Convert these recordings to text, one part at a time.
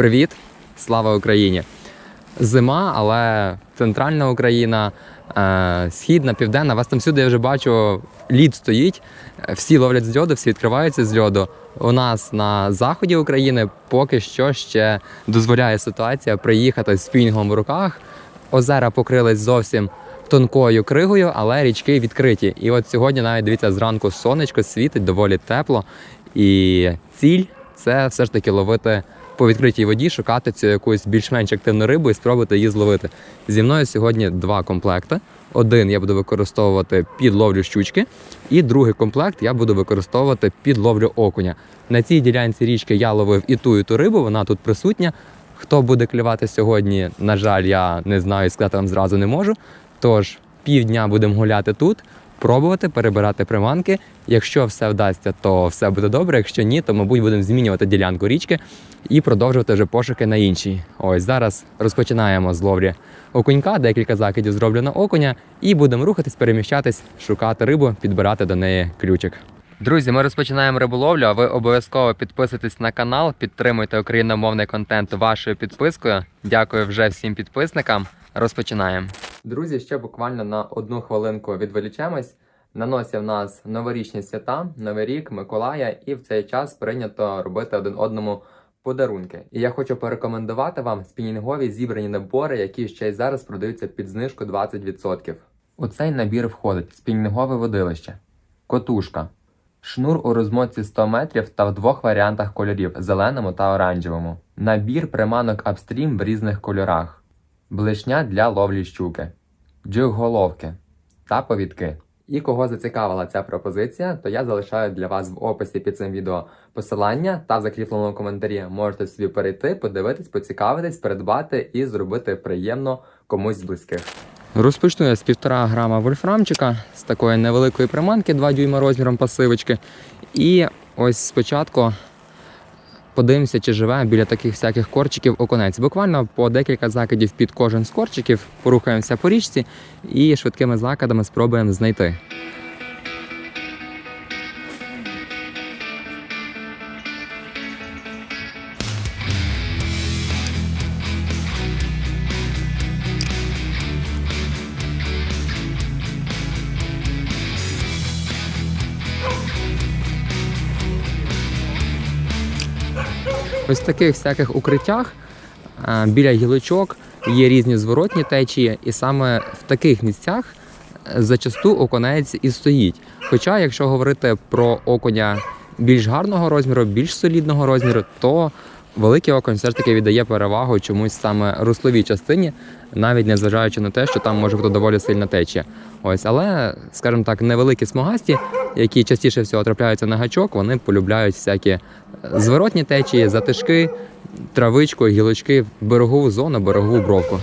Привіт, слава Україні! Зима, але центральна Україна, е, східна, південна. Вас там всюди я вже бачу, лід стоїть. Всі ловлять з льоду, всі відкриваються з льоду. У нас на заході України поки що ще дозволяє ситуація приїхати з спінінгом в руках. Озера покрились зовсім тонкою кригою, але річки відкриті. І от сьогодні навіть дивіться, зранку сонечко світить доволі тепло. І ціль це все ж таки ловити по відкритій воді, шукати цю якусь більш-менш активну рибу і спробувати її зловити. Зі мною сьогодні два комплекти. Один я буду використовувати під ловлю щучки, і другий комплект я буду використовувати під ловлю окуня. На цій ділянці річки я ловив і ту, і ту рибу, вона тут присутня. Хто буде клювати сьогодні, на жаль, я не знаю сказати вам зразу не можу. Тож півдня будемо гуляти тут, пробувати перебирати приманки. Якщо все вдасться, то все буде добре. Якщо ні, то мабуть будемо змінювати ділянку річки і продовжувати вже пошуки на іншій. Ось зараз розпочинаємо з ловлі окунька, декілька закидів зроблю на окуня, і будемо рухатись, переміщатись, шукати рибу, підбирати до неї ключик. Друзі, ми розпочинаємо риболовлю. А ви обов'язково підписуйтесь на канал, підтримуйте україномовний контент вашою підпискою. Дякую вже всім підписникам. Розпочинаємо. Друзі, ще буквально на одну хвилинку відволічемось. На носі в нас новорічні свята, Новий рік, Миколая, і в цей час прийнято робити один одному подарунки. І я хочу порекомендувати вам спінінгові зібрані набори, які ще й зараз продаються під знижку 20%. У цей набір входить спінінгове водилище, котушка, шнур у розмотці 100 метрів та в двох варіантах кольорів зеленому та оранжевому, набір приманок апстрім в різних кольорах, блишня для ловлі щуки, джиг-головки та повідки. І кого зацікавила ця пропозиція, то я залишаю для вас в описі під цим відео посилання та в закріпленому коментарі можете собі перейти, подивитись, поцікавитись, придбати і зробити приємно комусь з близьких. Розпочну я з півтора грама вольфрамчика з такої невеликої приманки 2 дюйма розміром пасивочки. І ось спочатку подивимося, чи живе біля таких всяких корчиків оконець. Буквально по декілька закидів під кожен з корчиків, порухаємося по річці і швидкими закидами спробуємо знайти. Ось в таких всяких укриттях е, біля гілочок є різні зворотні течії, і саме в таких місцях е, зачасту оконець і стоїть. Хоча, якщо говорити про оконя більш гарного розміру, більш солідного розміру, то великий окон все ж таки віддає перевагу чомусь саме русловій частині, навіть не зважаючи на те, що там може бути доволі сильна течія. Ось, але, скажімо так, невеликі смугасті, які частіше всього трапляються на гачок, вони полюбляють всякі зворотні течії, затишки, травичку, гілочки, берегову зону, берегову бровку.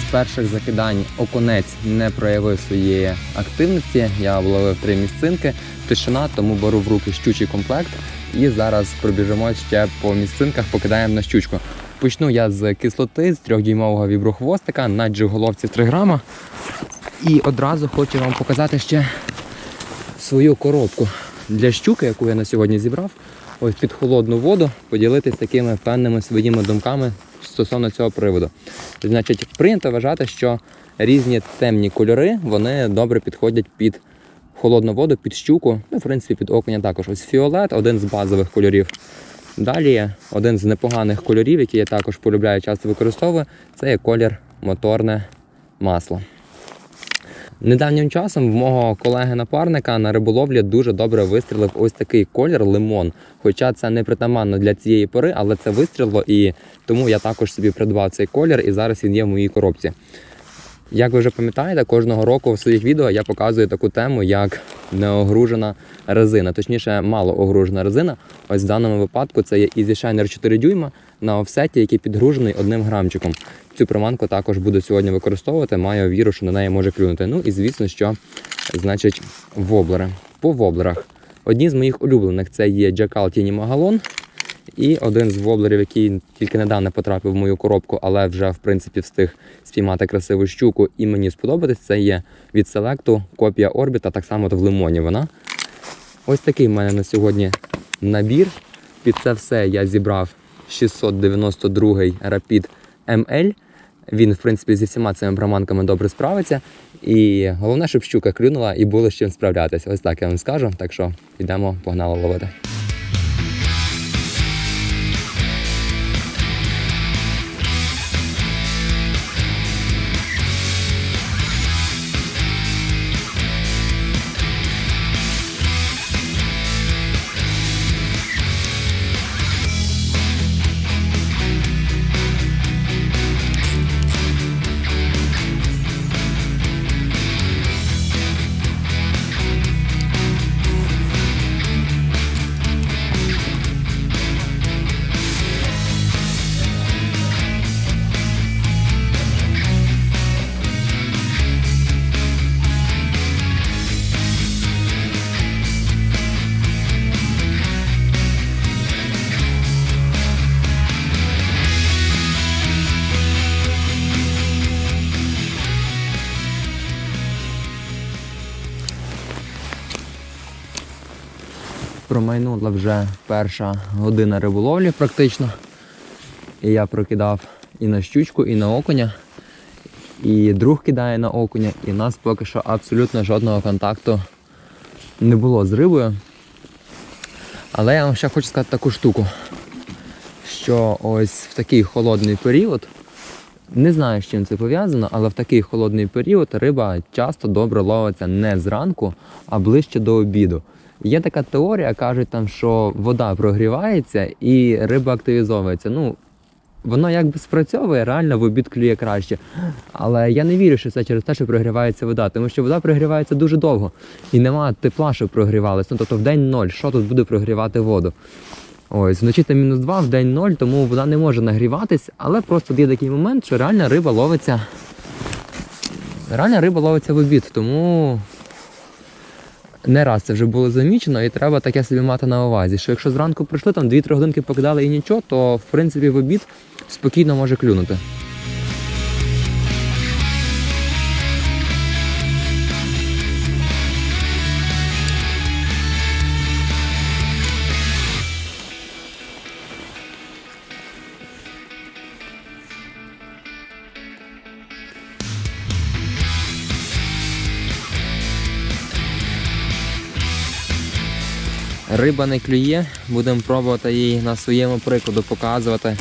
З перших закидань окунець не проявив своєї активності. Я обловив три місцинки, тишина, тому беру в руки щучий комплект. І зараз пробіжимо ще по місцинках, покидаємо на щучку. Почну я з кислоти, з трьохдюймового віброхвостика на джиголовці 3 грама. І одразу хочу вам показати ще свою коробку для щуки, яку я на сьогодні зібрав. Ось під холодну воду поділитись такими певними своїми думками стосовно цього приводу. Значить, прийнято вважати, що різні темні кольори вони добре підходять під холодну воду, під щуку, ну, в принципі, під окуня також. Ось фіолет, один з базових кольорів. Далі один з непоганих кольорів, який я також полюбляю, часто використовую, це є колір моторне масло. Недавнім часом в мого колеги-напарника на риболовлі дуже добре вистрілив ось такий колір лимон. Хоча це не притаманно для цієї пори, але це вистрілило, і тому я також собі придбав цей колір, і зараз він є в моїй коробці. Як ви вже пам'ятаєте, кожного року в своїх відео я показую таку тему, як неогружена резина, точніше, малоогружена резина. Ось в даному випадку це є Easy Shiner 4 дюйма на офсеті, який підгружений одним грамчиком. Цю приманку також буду сьогодні використовувати. Маю віру, що на неї може клюнути. Ну і звісно, що значить воблери. По воблерах. Одні з моїх улюблених це є Jackal Tiny Magalon. І один з воблерів, який тільки недавно потрапив в мою коробку, але вже в принципі встиг спіймати красиву щуку і мені сподобатись, це є від селекту копія орбіта, так само в лимоні вона. Ось такий в мене на сьогодні набір. Під це все я зібрав 692 Rapid ML. Він, в принципі, зі всіма цими браманками добре справиться. І головне, щоб щука клюнула і було з чим справлятися. Ось так я вам скажу. Так що йдемо, погнали ловити. Промайнула вже перша година риболовлі практично. І я прокидав і на щучку, і на окуня. І друг кидає на окуня, і в нас поки що абсолютно жодного контакту не було з рибою. Але я вам ще хочу сказати таку штуку, що ось в такий холодний період, не знаю, з чим це пов'язано, але в такий холодний період риба часто добре ловиться не зранку, а ближче до обіду. Є така теорія, кажуть там, що вода прогрівається і риба активізовується. Ну, воно якби спрацьовує, реально в обід клює краще. Але я не вірю, що це через те, що прогрівається вода, тому що вода прогрівається дуже довго і нема тепла, щоб прогрівалося. Ну, тобто в день ноль, що тут буде прогрівати воду? Ось, вночі там мінус 2, в день 0, тому вода не може нагріватись, але просто є такий момент, що реальна риба ловиться. Реальна риба ловиться в обід, тому не раз це вже було замічено, і треба таке собі мати на увазі, що якщо зранку прийшли, там 2-3 годинки покидали і нічого, то в принципі в обід спокійно може клюнути. Риба не клює, будемо пробувати її на своєму прикладу показувати,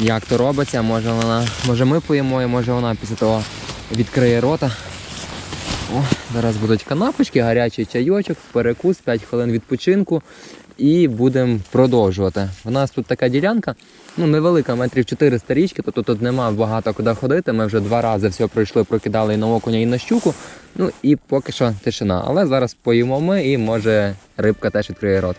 як то робиться. Може вона, може ми поїмо, і може вона після того відкриє рота. О, зараз будуть канапочки, гарячий чайочок, перекус, 5 хвилин відпочинку і будемо продовжувати. У нас тут така ділянка, ну невелика, метрів 400 річки, тобто тут нема багато куди ходити. Ми вже два рази все пройшли, прокидали і на окуня, і на щуку. Ну і поки що тишина. Але зараз поїмо ми і може рибка теж відкриє рот.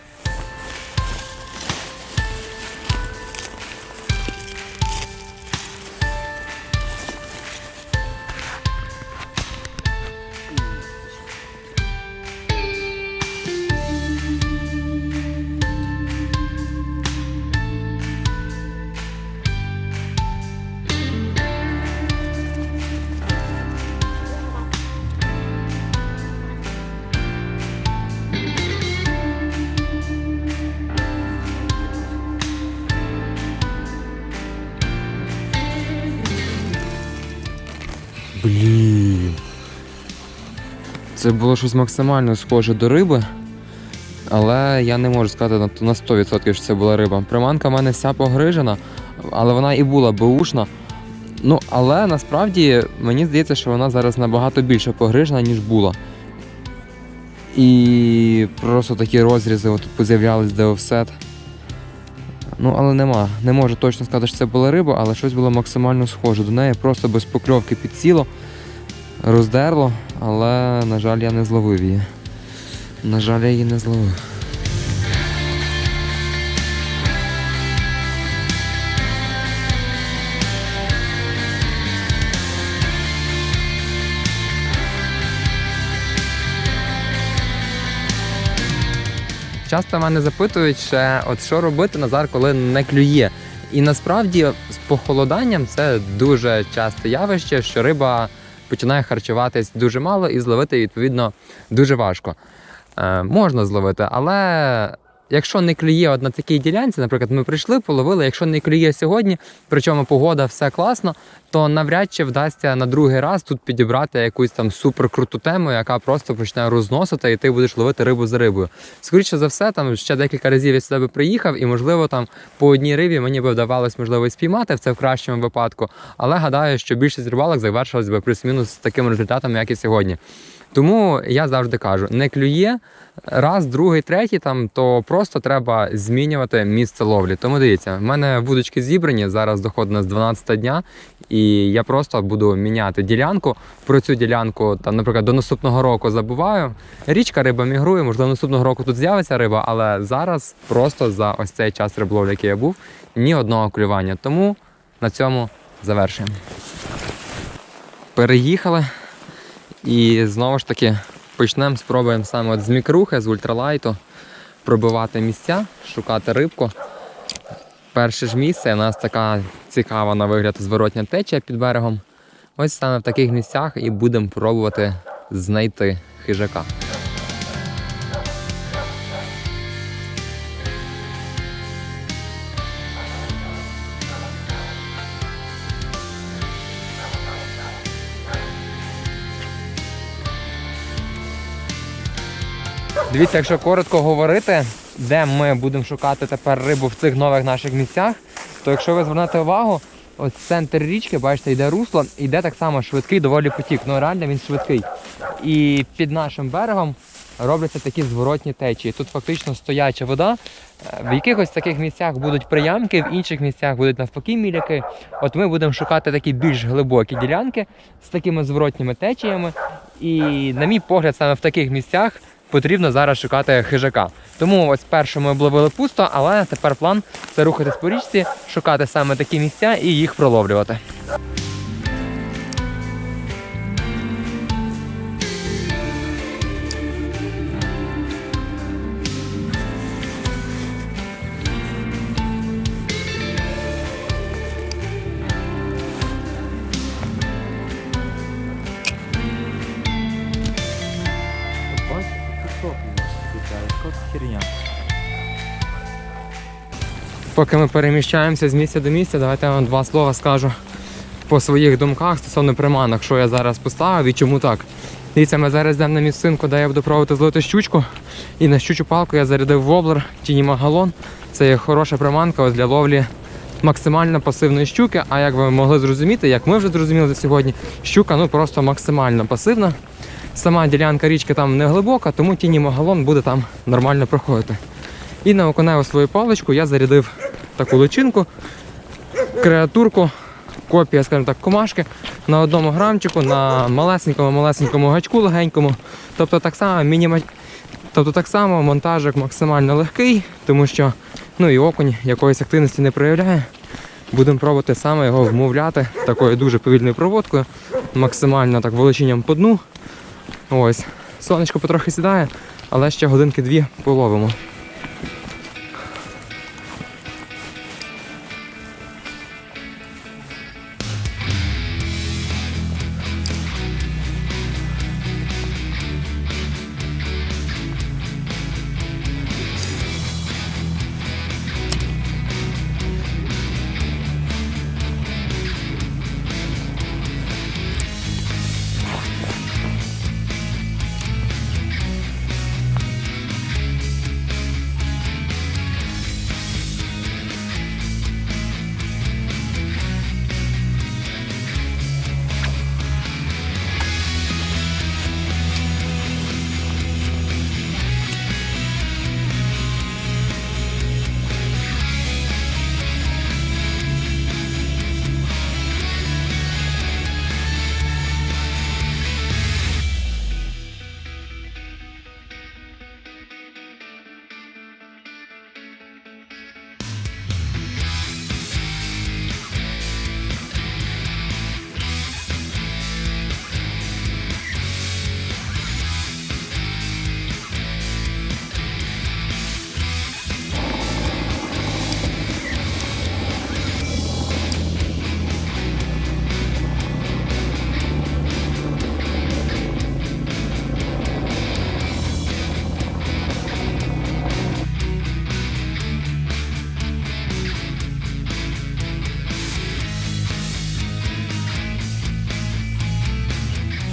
Блін. Це було щось максимально схоже до риби. Але я не можу сказати на на 100% що це була риба. Приманка в мене вся погрижена, але вона і була беушна. Ну, але насправді мені здається, що вона зараз набагато більше погрижена, ніж була. І просто такі розрізи отут поз'являлись, де офсет. Ну, але нема. Не можу точно сказати, що це була риба, але щось було максимально схоже до неї. Просто без покльовки підсіло, роздерло, але, на жаль, я не зловив її. На жаль, я її не зловив. Часто мене запитують, ще, от що робити Назар, коли не клює. І насправді з похолоданням це дуже часте явище, що риба починає харчуватись дуже мало і зловити відповідно дуже важко. Е, можна зловити, але якщо не клює от на такій ділянці, наприклад, ми прийшли, половили, якщо не клює сьогодні, причому погода все класно, то навряд чи вдасться на другий раз тут підібрати якусь там суперкруту тему, яка просто почне розносити, і ти будеш ловити рибу за рибою. Скоріше за все, там ще декілька разів я сюди би приїхав, і можливо там по одній рибі мені би вдавалось можливо спіймати в це в кращому випадку. Але гадаю, що більшість рибалок завершилась би плюс-мінус з таким результатом, як і сьогодні. Тому я завжди кажу: не клює раз, другий, третій, там то просто треба змінювати місце ловлі. Тому дивіться, в мене вудочки зібрані. Зараз доходить на 12 дня, і я просто буду міняти ділянку. Про цю ділянку там, наприклад, до наступного року забуваю. Річка риба мігрує, можливо, наступного року тут з'явиться риба, але зараз просто за ось цей час риболовлі, який я був, ні одного клювання. Тому на цьому завершуємо. Переїхали. І знову ж таки почнемо, спробуємо саме от з мікрухи, з ультралайту пробивати місця, шукати рибку. Перше ж місце у нас така цікава на вигляд зворотня течія під берегом. Ось саме в таких місцях і будемо пробувати знайти хижака. Дивіться, якщо коротко говорити, де ми будемо шукати тепер рибу в цих нових наших місцях, то якщо ви звернете увагу, ось центр річки, бачите, йде русло, йде так само швидкий доволі потік. Ну реально він швидкий. І під нашим берегом робляться такі зворотні течії. Тут фактично стояча вода. В якихось таких місцях будуть приямки, в інших місцях будуть навпаки міляки. От ми будемо шукати такі більш глибокі ділянки з такими зворотніми течіями. І, на мій погляд, саме в таких місцях потрібно зараз шукати хижака. Тому ось перше ми обловили пусто, але тепер план це рухатись по річці, шукати саме такі місця і їх проловлювати. Поки ми переміщаємося з місця до місця, давайте я вам два слова скажу по своїх думках стосовно приманок, що я зараз поставив і чому так. Дивіться, ми зараз йдемо на місцинку, де я буду пробувати зловити щучку. І на щучу палку я зарядив воблер Тініма Галон. Це є хороша приманка ось для ловлі максимально пасивної щуки. А як ви могли зрозуміти, як ми вже зрозуміли сьогодні, щука ну просто максимально пасивна. Сама ділянка річки там не глибока, тому Тініма Галон буде там нормально проходити. І на окуневу свою паличку я зарядив таку личинку, креатурку, копія, скажімо так, комашки на одному грамчику, на малесенькому-малесенькому гачку легенькому. Тобто так само мініма... Тобто так само монтажик максимально легкий, тому що ну і окунь якоїсь активності не проявляє. Будемо пробувати саме його вмовляти такою дуже повільною проводкою, максимально так волочінням по дну. Ось. Сонечко потрохи сідає, але ще годинки-дві половимо.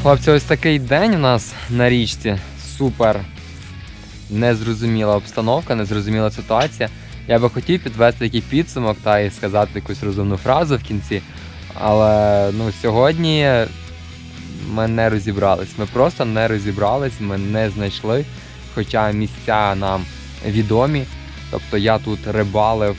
Хлопці, ось такий день у нас на річці. Супер незрозуміла обстановка, незрозуміла ситуація. Я би хотів підвести такий підсумок та і сказати якусь розумну фразу в кінці. Але ну, сьогодні ми не розібрались. Ми просто не розібрались, ми не знайшли. Хоча місця нам відомі. Тобто я тут рибалив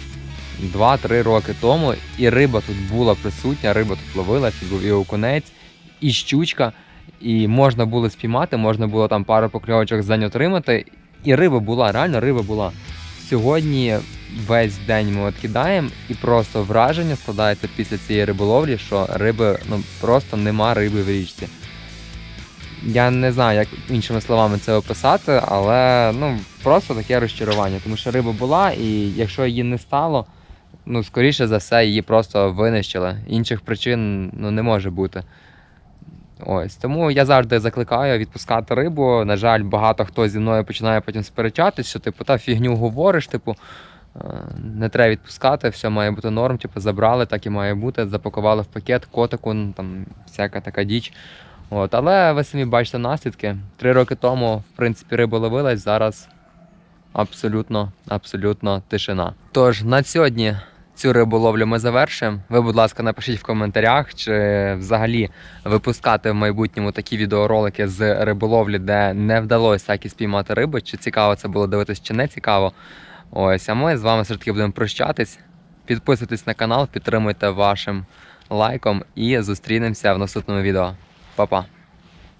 2-3 роки тому, і риба тут була присутня, риба тут ловилась, і був і окунець, і щучка. І можна було спіймати, можна було там пару покльовочок за день отримати. І риба була, реально риба була. Сьогодні весь день ми от кидаємо, і просто враження складається після цієї риболовлі, що риби ну просто нема риби в річці. Я не знаю, як іншими словами це описати, але ну просто таке розчарування, тому що риба була, і якщо її не стало, ну скоріше за все, її просто винищили. Інших причин ну не може бути. Ось тому я завжди закликаю відпускати рибу. На жаль, багато хто зі мною починає потім сперечатись, що типу та фігню говориш, типу. е, Не треба відпускати, все має бути норм, типу забрали, так і має бути, запакували в пакет, котику, ну, там всяка така діч. От, але ви самі бачите наслідки. Три роки тому, в принципі, риба ловилась, зараз абсолютно, абсолютно тишина. Тож на сьогодні цю риболовлю ми завершимо. Ви, будь ласка, напишіть в коментарях, чи взагалі випускати в майбутньому такі відеоролики з риболовлі, де не вдалося так і спіймати риби, чи цікаво це було дивитись, чи не цікаво. Ось, а ми з вами все-таки будемо прощатись. Підписуйтесь на канал, підтримуйте вашим лайком і зустрінемося в наступному відео. Па-па!